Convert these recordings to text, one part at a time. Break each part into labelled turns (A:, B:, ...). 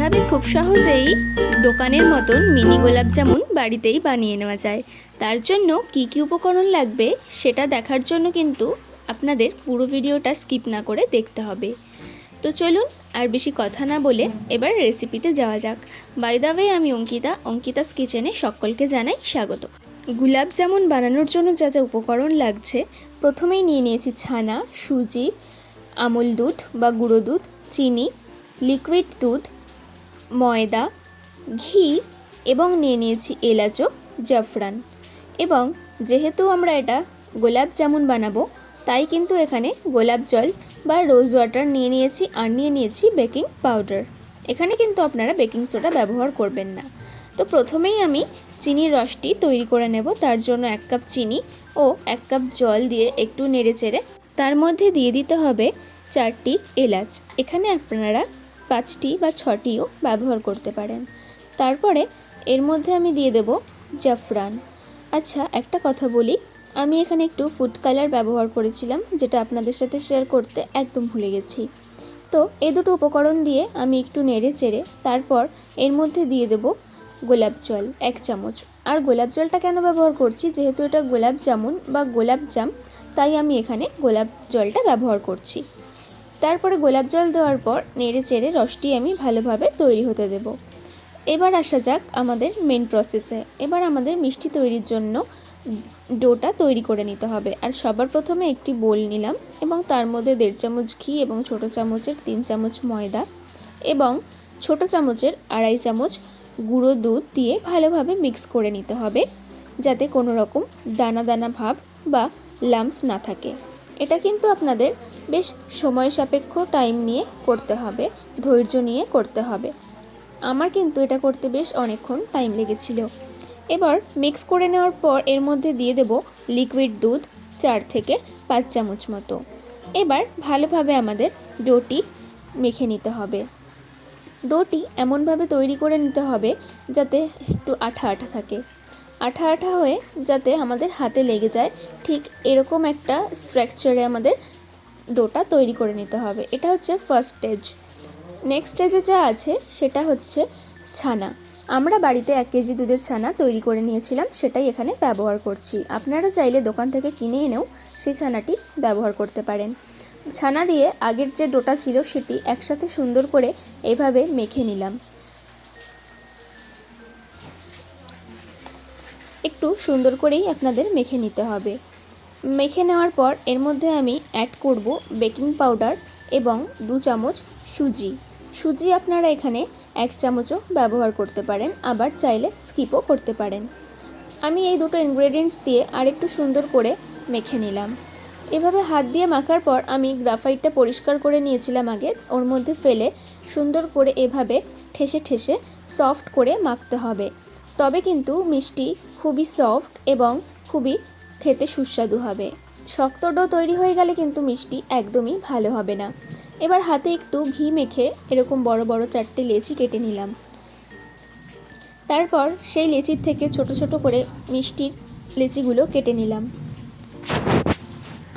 A: এভাবে খুব সহজেই দোকানের মতন মিনি গোলাপ জামুন বাড়িতেই বানিয়ে নেওয়া যায়। তার জন্য কি কি উপকরণ লাগবে সেটা দেখার জন্য কিন্তু আপনাদের পুরো ভিডিওটা স্কিপ না করে দেখতে হবে। তো চলুন আর বেশি কথা না বলে এবার রেসিপিতে যাওয়া যাক। বাই ওয়ে আমি অঙ্কিতা, অঙ্কিতাস কিচেনে সকলকে জানাই স্বাগত। গুলাব জামুন বানানোর জন্য যা যা উপকরণ লাগছে, প্রথমেই নিয়ে নিয়েছি ছানা, সুজি, আমল দুধ বা গুঁড়ো দুধ, চিনি লিকুইড দুধ ময়দা, ঘি এবং নিয়ে নিয়েছি এলাচও, জাফরান। এবং যেহেতু আমরা এটা গোলাপ জামুন বানাবো, তাই কিন্তু এখানে গোলাপ জল বা রোজ ওয়াটার নিয়ে নিয়েছি আর নিয়ে নিয়েছি বেকিং পাউডার এখানে কিন্তু আপনারা বেকিং সোডা ব্যবহার করবেন না। তো প্রথমেই আমি চিনির রসটি তৈরি করে নেব। তার জন্য এক কাপ চিনি ও এক কাপ জল দিয়ে একটু নেড়ে চেড়ে। তার মধ্যে দিয়ে দিতে হবে চারটি এলাচ। এখানে আপনারা পাঁচটি বা ছটিও ব্যবহার করতে পারেন। তারপরে এর মধ্যে আমি দিয়ে দেব জাফরান। আচ্ছা একটা কথা বলি। আমি এখানে একটু ফুড কালার ব্যবহার করেছিলাম, যেটা আপনাদের সাথে শেয়ার করতে একদম ভুলে গেছি। তো এই দুটো উপকরণ দিয়ে আমি একটু নেড়ে চেড়ে তারপর এর মধ্যে দিয়ে দেব গোলাপ জল, এক চামচ। আর গোলাপ জলটা কেন ব্যবহার করছি? যেহেতু এটা গোলাপ জামুন বা গোলাপ জাম, তাই আমি এখানে গোলাপ জলটা ব্যবহার করছি। তারপরে গোলাপ জল দেওয়ার পর নেড়ে চেড়ে রসটি আমি ভালোভাবে তৈরি হতে দেব। এবার আসা যাক আমাদের মেন প্রসেসে এবার আমাদের মিষ্টি তৈরির জন্য ডোটা তৈরি করে নিতে হবে। আর সবার প্রথমে একটি বোল নিলাম এবং তার মধ্যে দেড় চামচ ঘি এবং ছোট চামচের তিন চামচ ময়দা এবং ছোট চামচের আড়াই চামচ গুঁড়ো দুধ দিয়ে ভালোভাবে মিক্স করে নিতে হবে, যাতে কোনো রকম দানা দানা ভাব বা লাম্পস না থাকে। এটা কিন্তু আপনাদের বেশ সময় সাপেক্ষ টাইম নিয়ে করতে হবে, ধৈর্য নিয়ে করতে হবে। আমার কিন্তু এটা করতে বেশ অনেকক্ষণ টাইম লেগেছিল। এবার মিক্স করে নেওয়ার পর এর মধ্যে দিয়ে দেব লিকুইড দুধ চার থেকে পাঁচ চামচ মতো। এবার ভালোভাবে আমাদের ডোটি মেখে নিতে হবে। ডোটি এমনভাবে তৈরি করে নিতে হবে যাতে একটু আঠা আঠা থাকে। আঠা আঠা হয়ে যাতে আমাদের হাতে লেগে যায়, ঠিক এরকম একটা স্ট্রাকচারে আমাদের ডোটা তৈরি করে নিতে হবে। এটা হচ্ছে ফার্স্ট স্টেজ নেক্সট স্টেজে যা আছে, সেটা হচ্ছে ছানা। আমরা বাড়িতে এক কেজি দুধের ছানা তৈরি করে নিয়েছিলাম, সেটাই এখানে ব্যবহার করছি। আপনারা চাইলে দোকান থেকে কিনে এনেও সেই ছানাটি ব্যবহার করতে পারেন। ছানা দিয়ে আগের যে ডোটা ছিল, সেটি একসাথে সুন্দর করে এভাবে মেখে নিলাম। একটু সুন্দর করেই আপনাদের মেখে নিতে হবে। মেখে নেওয়ার পর এর মধ্যে আমি অ্যাড করব বেকিং পাউডার এবং দু চামচ সুজি। সুজি আপনারা এখানে এক চামচও ব্যবহার করতে পারেন, আবার চাইলে স্কিপও করতে পারেন। আমি এই দুটো ইনগ্রেডিয়েন্টস দিয়ে আরেকটু সুন্দর করে মেখে নিলাম। এভাবে হাত দিয়ে মাখার পর আমি গ্রাফাইটটা পরিষ্কার করে নিয়েছিলাম আগে, ওর মধ্যে ফেলে সুন্দর করে এভাবে ঠেসে ঠেসে সফট করে মাখতে হবে। তবে কিন্তু মিষ্টি খুবই সফট এবং খুবই খেতে সুস্বাদু হবে। শক্ত ডো তৈরি হয়ে গেলে কিন্তু মিষ্টি একদমই ভালো হবে না। এবার হাতে একটু ঘি মেখে এরকম বড় বড় চারটে লেচি কেটে নিলাম। তারপর সেই লেচির থেকে ছোট ছোট করে মিষ্টির লেচিগুলো কেটে নিলাম।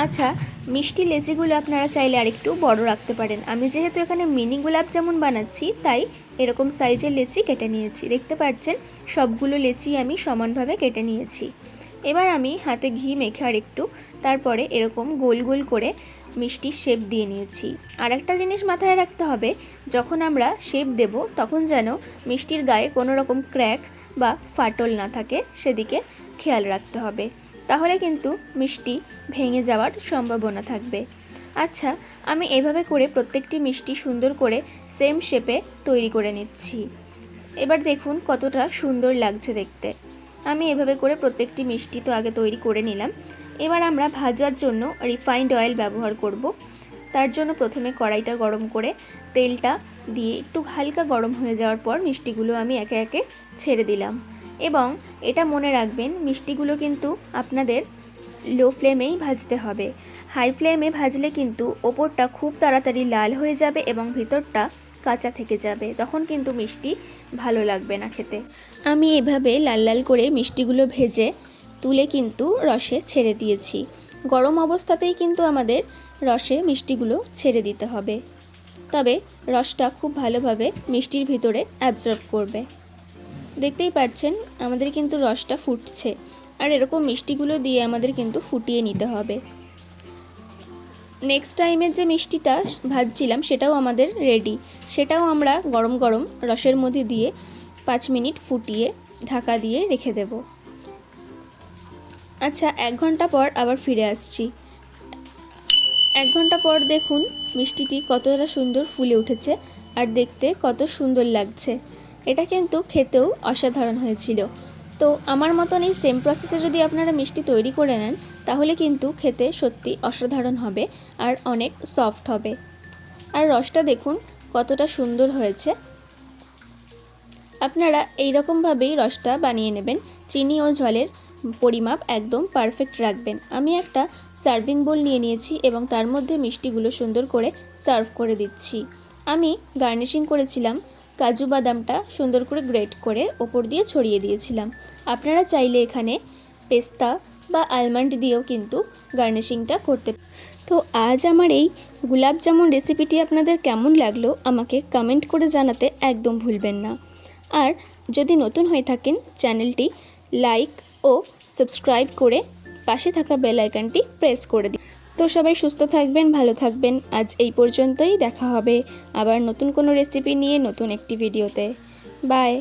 A: আচ্ছা মিষ্টি লেচিগুলো আপনারা চাইলে আরেকটু বড় রাখতে পারেন। আমি যেহেতু এখানে মিনি গোলাপ যেমন বানাচ্ছি, তাই এরকম সাইজের লেচি কেটে নিয়েছি। দেখতে পাচ্ছেন, সবগুলো লেচি আমি সমানভাবে কেটে নিয়েছি। এবার আমি হাতে ঘি মেখে আর একটু তারপরে এরকম গোল গোল করে মিষ্টির শেপ দিয়ে নিয়েছি। আর একটা জিনিস মাথায় রাখতে হবে, যখন আমরা শেপ দেব, তখন যেন মিষ্টির গায়ে কোনো রকম ক্র্যাক বা ফাটল না থাকে, সেদিকে খেয়াল রাখতে হবে। তাহলে কিন্তু মিষ্টি ভেঙে যাওয়ার সম্ভাবনা থাকবে। আচ্ছা আমি এভাবে করে প্রত্যেকটি মিষ্টি সুন্দর করে সেম শেপে তৈরি করে নিচ্ছি। এবার দেখুন কতটা সুন্দর লাগছে দেখতে। আমি এভাবে করে প্রত্যেকটি মিষ্টি তো আগে তৈরি করে নিলাম। এবার আমরা ভাজার জন্য রিফাইন্ড অয়েল ব্যবহার করব। তার জন্য প্রথমে কড়াইটা গরম করে তেলটা দিয়ে একটু হালকা গরম হয়ে যাওয়ার পর মিষ্টিগুলো আমি একে একে ছেড়ে দিলাম। এবং এটা মনে রাখবেন, মিষ্টিগুলো কিন্তু আপনাদের লো ফ্লেমেই ভাজতে হবে। হাই ফ্লেমে ভাজলে কিন্তু ওপরটা খুব তাড়াতাড়ি লাল হয়ে যাবে এবং ভিতরটা কাঁচা থেকে যাবে। তখন কিন্তু মিষ্টি ভালো লাগবে না খেতে। আমি এভাবে লাল লাল করে মিষ্টিগুলো ভেজে তুলে কিন্তু রসে ছেড়ে দিয়েছি। গরম অবস্থাতেই কিন্তু আমাদের রসে মিষ্টিগুলো ছেড়ে দিতে হবে। তবে রসটা খুব ভালোভাবে মিষ্টির ভিতরে অ্যাবজর্ব করবে। দেখতেই পাচ্ছেন, আমাদের কিন্তু রসটা ফুটছে। আর এরকম মিষ্টিগুলো দিয়ে আমাদের কিন্তু ফুটিয়ে নিতে হবে। নেক্সট টাইমের যে মিষ্টিটা ভাজছিলাম, সেটাও আমাদের রেডি সেটাও আমরা গরম গরম রসের মধ্যে দিয়ে পাঁচ মিনিট ফুটিয়ে ঢাকা দিয়ে রেখে দেব। আচ্ছা এক ঘণ্টা পর আবার ফিরে আসছি। এক ঘণ্টা পর দেখুন, মিষ্টিটি কতটা সুন্দর ফুলে উঠেছে, আর দেখতে কত সুন্দর লাগছে। এটা কিন্তু খেতেও অসাধারণ হয়েছিল। তো আমার মতন এই সেম প্রসেসে যদি আপনারা মিষ্টি তৈরি করে নেন, তাহলে কিন্তু খেতে সত্যি অসাধারণ হবে আর অনেক সফট হবে। আর রসটা দেখুন, কতটা সুন্দর হয়েছে। আপনারা এই রকমভাবেই রসটা বানিয়ে নেবেন। চিনি ও জলের পরিমাপ একদম পারফেক্ট রাখবেন। আমি একটা সার্ভিং বোল নিয়ে নিয়েছি এবং তার মধ্যে মিষ্টিগুলো সুন্দর করে সার্ভ করে দিচ্ছি। আমি গার্নিশিং করেছিলাম কাজু বাদামটা সুন্দর করে গ্রেট করে ওপর দিয়ে ছড়িয়ে দিয়েছিলাম। আপনারা চাইলে এখানে পেস্তা বা আলমন্ড দিয়েও কিন্তু গার্নিশিংটা করতে তো আজ আমার এই গুলাব জামুন রেসিপিটি আপনাদের কেমন লাগল আমাকে কমেন্ট করে জানাতে একদম ভুলবেন না। আর যদি নতুন হয়ে থাকেন চ্যানেলটি লাইক ও সাবস্ক্রাইব করে পাশে থাকা বেল আইকনটি প্রেস করে দিন। তো সবাই সুস্থ থাকবেন, ভালো থাকবেন। আজ এই পর্যন্তই, দেখা হবে আবার নতুন কোনো রেসিপি নিয়ে নতুন একটি ভিডিওতে বাই